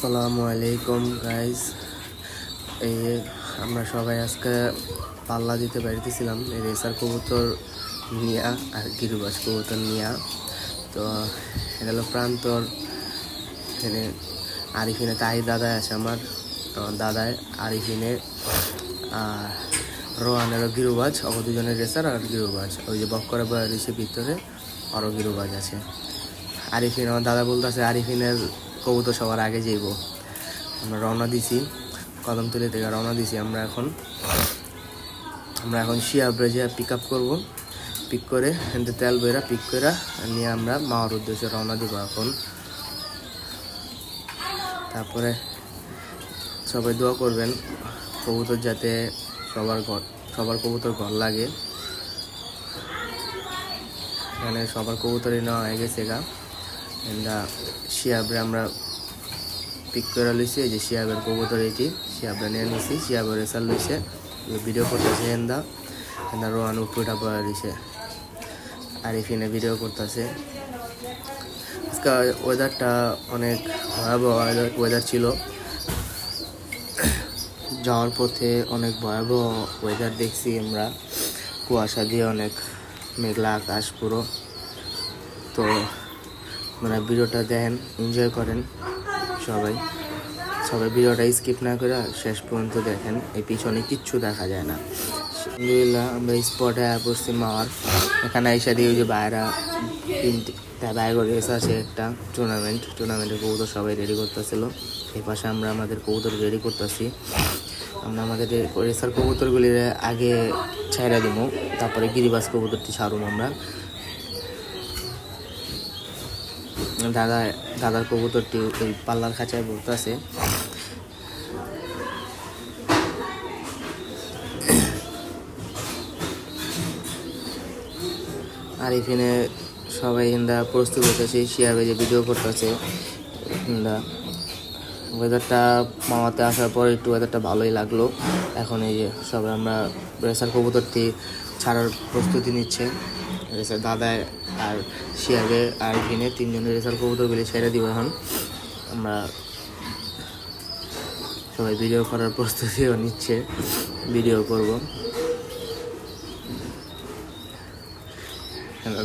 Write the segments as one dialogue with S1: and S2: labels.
S1: আসসালামু আলাইকুম গাইস এই আমরা সবাই আজকে পাল্লা দিতে বেরিয়েছিলাম। এই রেসার কবুতর নিয়া আর গিরুবাস কবুতর নিয়া। তো এটা হলো প্রান্তর। এখানে আরিফিনে তাই দাদাই আছে আমার আমার দাদায় আরিফিনে, আর রোহানেরও গিরুবাজ অব দুজনের রেসার আর গিরুবাজ ওই যে বক্করা বয়ারিসের ভিতরে আরও গিরুবাজ আছে। আরিফিন, আমার দাদা বলতেছে আরিফিনের কবুতর সবার আগে যাইব। আমরা রওনা দিছি কদমতলি থেকে রওনা দিছি আমরা এখন। আমরা এখন শিয়া ব্রেজে পিক আপ করব। পিক করে এখান তেল বেরা পিক করে নিয়ে আমরা মাওয়ার উদ্দেশ্যে রওনা দিব এখন। তারপরে সবাই দোয়া করবেন, কবুতর যাতে সবার ঘর সবার কবুতর ঘর লাগে। এখানে সবার কবুতরই নেওয়া হয়ে গেছে গা। এন্ডা শিয়াবরে আমরা পিক করে লইছি, এই যে শিয়াবের কবুতর এটি। শিয়াবরা নিয়ে নিছি, শিয়াবের রেসার লইছে। ভিডিও করতেছে এন্দা এন্দা রোহান উপরটা পড়া দিছে। আরিফিনে ভিডিও করতেছে। আজকে ওয়েদারটা অনেক ভয়াবহ ওয়েদার ছিল। যাওয়ার পথে অনেক ভয়াবহ ওয়েদার দেখছি আমরা। কুয়াশা দিয়ে অনেক মেঘলা আকাশ পুরো। তো মানে ভিডিওটা দেখেন এনজয় করেন সবাই। সবাই ভিডিওটা স্কিপ না করে শেষ পর্যন্ত দেখেন, এই পিছনে কিচ্ছু দেখা যায় না। আলহামদুলিল্লাহ, আমরা স্পটে পড়ছি মাওয়ার। এখানে এসে দিয়ে যে বাইরা বাইরে রেস আছে একটা টুর্নামেন্ট টুর্নামেন্টের কবুতর সবাই রেডি করতেছিল। এই পাশে আমরা আমাদের কবুতর রেডি করতেছি। আমরা আমাদের রেসার কবুতরগুলির আগে ছাইরা দিব তারপরে গিরিবাস কবুতরটি ছাড়ুন আমরা। দাদা, দাদার কবুতরটি ওই পাল্লার খাঁচায় বলতেছে আর এখানে সবাই হিন্দা প্রস্তুত হতেছে শিয়াবে যে ভিডিও করতেছে, হিন্দা। ওয়েদারটা মামাতে আসার পর একটু ওয়েদারটা ভালোই লাগল। এখন এই যে সবাই আমরা রেসার কবুতরটি ছাড়ার প্রস্তুতি নিচ্ছে। রেসার দাদায় আর শিয়াবে আর ভিনে তিনজনের রেসার কবুতরগুলি ছেড়ে দিব এখন। আমরা সবাই ভিডিও করার প্রস্তুতিও নিচ্ছে। ভিডিও করব।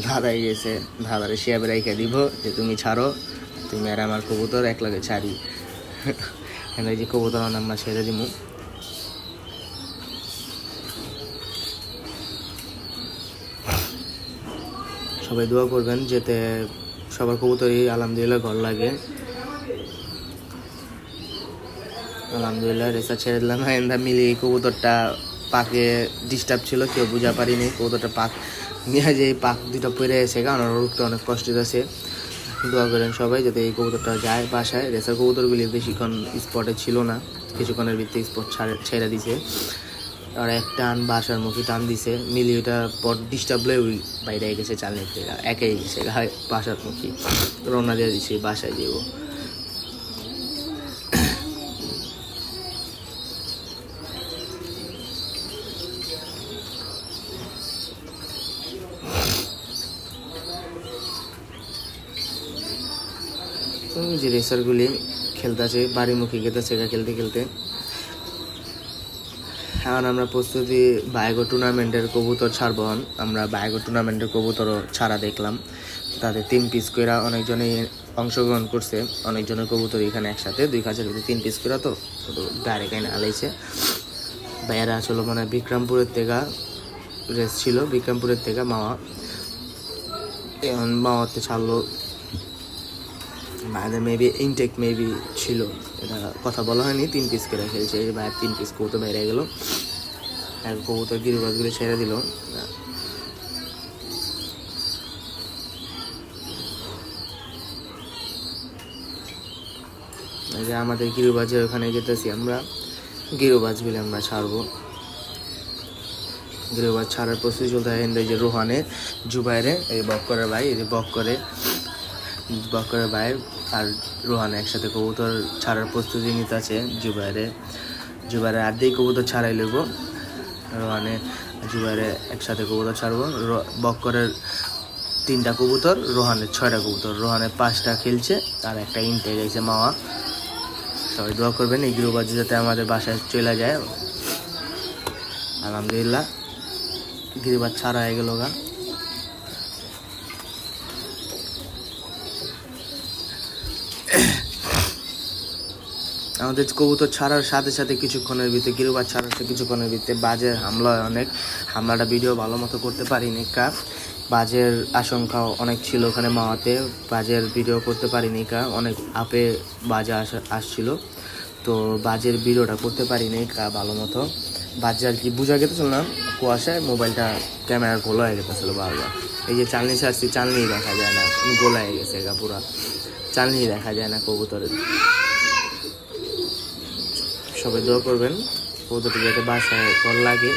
S1: দাদাই গেছে। দাদারে শিয়াবে রেখে দিব যে তুমি ছাড়ো, তুমি আর আমার কবুতর এক লাগে ছাড়ি। এখানে যে কবুতর আমরা ছেড়ে দিব সবাই দোয়া করবেন যাতে সবার কবুতরই আলহামদুলিল্লাহ ঘর লাগে। আলহামদুলিল্লাহ, রেসা ছেড়ে দিলাম। এন্দা মিলি এই কবুতরটা পাকে ডিস্টার্ব ছিল, কেউ বুঝা পারিনি। কবুতরটা পাক, নিয়ে যে পাক দুটো পড়ে এসে কারণ রোগটা অনেক কষ্ট আছে দোয়া করেন সবাই যাতে এই কবুতরটা যায় বাসায়। রেসার কবুতরগুলি বেশিক্ষণ স্পটে ছিল না, কিছুক্ষণের ভিত্তি স্পট ছেড়ে দিছে। আর এক টান বাসার মুখে টান দিছে মিলি ওটা পর ডিস্টার্ব লয়ে ওই বাইরে গেছে চালনি থেকে, একাই গেছে বাসার মুখে। রওনা দিয়ে দিছে, বাসায় যাব। যে রেসারগুলি খেলতেছে বাড়ি মুখে গেতেছে খেলতে খেলতে। এখন আমরা প্রস্তুতি বায়গো টুর্নামেন্টের কবুতর ছাড়বো আমরা বায়গো টুর্নামেন্টের কবুতরও ছাড়া দেখলাম। তাদের তিন পিস করে অনেকজনেই অংশগ্রহণ করছে। অনেকজনের কবুতর এখানে একসাথে, দুই কাজের ভিতরে তিন পিস করে তো ডাইরেক্ট এনে আলাইছে। বাইরে আসলো মানে বিক্রমপুরের থেকে রেস ছিল, বিক্রমপুরের থেকে মামা এখন মামাতে ছাড়লো বাইরে মেবি ইনটেক মেবি ছিল। এটা কথা বলা হয়নি, তিন পিস করে খেলছে এই বাইরে তিন পিস কবুতর বাইরে গেলো। এক কবুতর গিরিবাজগুলো ছেড়ে দিল। যে আমাদের গিরিবাজের ওখানে যেতেছি আমরা গিরিবাজগুলি আমরা ছাড়বো। গিরিবাজ ছাড়ার প্রস্তুতি চলতে হয় যে রোহানে জুবাইরে, এই বক করে ভাই, এই যে বক্করে বক্করের ভাই আর রোহান একসাথে কবুতর ছাড়ার প্রস্তুতি নিতে আছে জুবাইরে। জুবাইরে আর্ধেক কবুতর ছাড়াই লইব। রোহানে জুবাইরে একসাথে কবুতর ছাড়বো। র- বক্করের তিনটা কবুতর, রোহানের ছয়টা কবুতর। রোহানের পাঁচটা খেলছে, আর একটা ইনটে গেছে মামা সবাই দোয়া করবেন এই গৃহবাজ যাতে আমাদের বাসায় চলে যায়। আলহামদুলিল্লাহ গিরিবাজ ছাড়া হয়ে গেল গা। আমাদের কবুতর ছাড়ার সাথে সাথে কিছুক্ষণের ভিতরে, গিরুবাজ ছাড়ার সাথে কিছুক্ষণের ভিতরে বাজের হামলা অনেক, হামলাটা ভিডিও ভালো মতো করতে পারিনি কা বাজের আশঙ্কা অনেক ছিল ওখানে মাওয়াতে, বাজের ভিডিও করতে পারিনি কা অনেক আপে বাজে আসা, আসছিল। তো বাজের ভিডিওটা করতে পারিনি কা ভালো মতো। বাজে আর কি বোঝা গেতেছিল না, কুয়াশায় মোবাইলটা ক্যামেরার গোলা হয়ে গেতেছিল বারবার। এই যে চালনি ছাড়ছি, চালনি দেখা যায় না, গোলা হয়ে গেছে গা পুরা। চালনি দেখা যায় না কবুতরের। সবাই দোয়া করবেন। কবুতরটি যাতে বাসায় কল লাগে।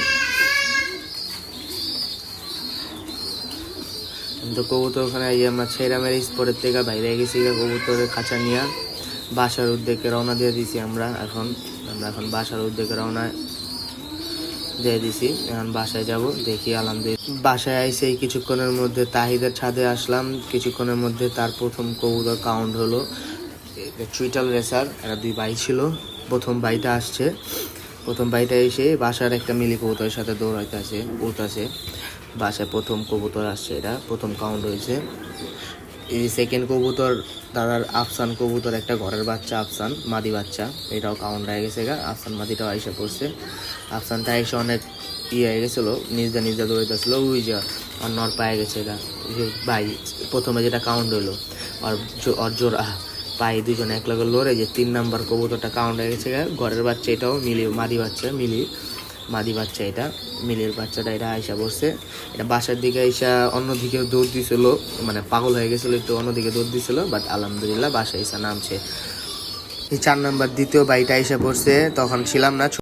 S1: তো কবুতর ওখানে আমরা ছেড়ামের স্পটের থেকে বাইরে গেছি কবুতরের খাঁচা নিয়ে। বাসার উদ্যোগে রওনা দিয়ে দিছি আমরা এখন। আমরা এখন বাসার উদ্যোগে রওনা দিয়ে দিছি। এখন বাসায় যাব, দেখি আলহামদুলিল্লাহ। বাসায় আইসে কিছুক্ষণের মধ্যে তাহিদের ছাদে আসলাম। কিছুক্ষণের মধ্যে তার প্রথম কবুতর কাউন্ট হলো। টুইটাল রেসার এরা দুই ভাই ছিল। প্রথম বাইটা আসছে। প্রথম বাইটা এসে বাসার একটা মিলি কবুতরের সাথে দৌড়াইতে আছে উঠতেছে বাসায় প্রথম কবুতর আসছে এটা, প্রথম কাউন্ট হয়েছে। এই সেকেন্ড কবুতর, দাদার আফসান কবুতর, একটা ঘরের বাচ্চা আফসান, মাদি বাচ্চা, এটাও কাউন্ট হয়ে গেছে গা। আফসান মাদিটাও আইসা পড়ছে। আফসানটা এসে অনেক ইয়ে হয়ে গেছিল নিজদা নিজদা দৌড়াইতেছিল, ওই যে নর পায়ে গেছে গা। ভাই, প্রথমে যেটা কাউন্ট হইল, আর জো- আর পায়ে দুজন এক লগে লড়ে যে তিন নাম্বার কবুতরটা কাউন্ট হয়ে গেছে ঘরের বাচ্চা এটাও মিলি, মাদি বাচ্চা, মিলি। মাদি বাচ্চা এটা, মিলির বাচ্চাটা এটা আইসা বসছে। এটা বাসার দিকে আইসা অন্যদিকে দৌড় দিছিল মানে পাগল হয়ে গেছিল, একটু অন্যদিকে দৌড় দিছিল বাট আলহামদুলিল্লাহ বাসা আইসা নামছে। এই চার নাম্বার দ্বিতীয় বাইটা আয়সা পড়ছে, তখন ছিলাম না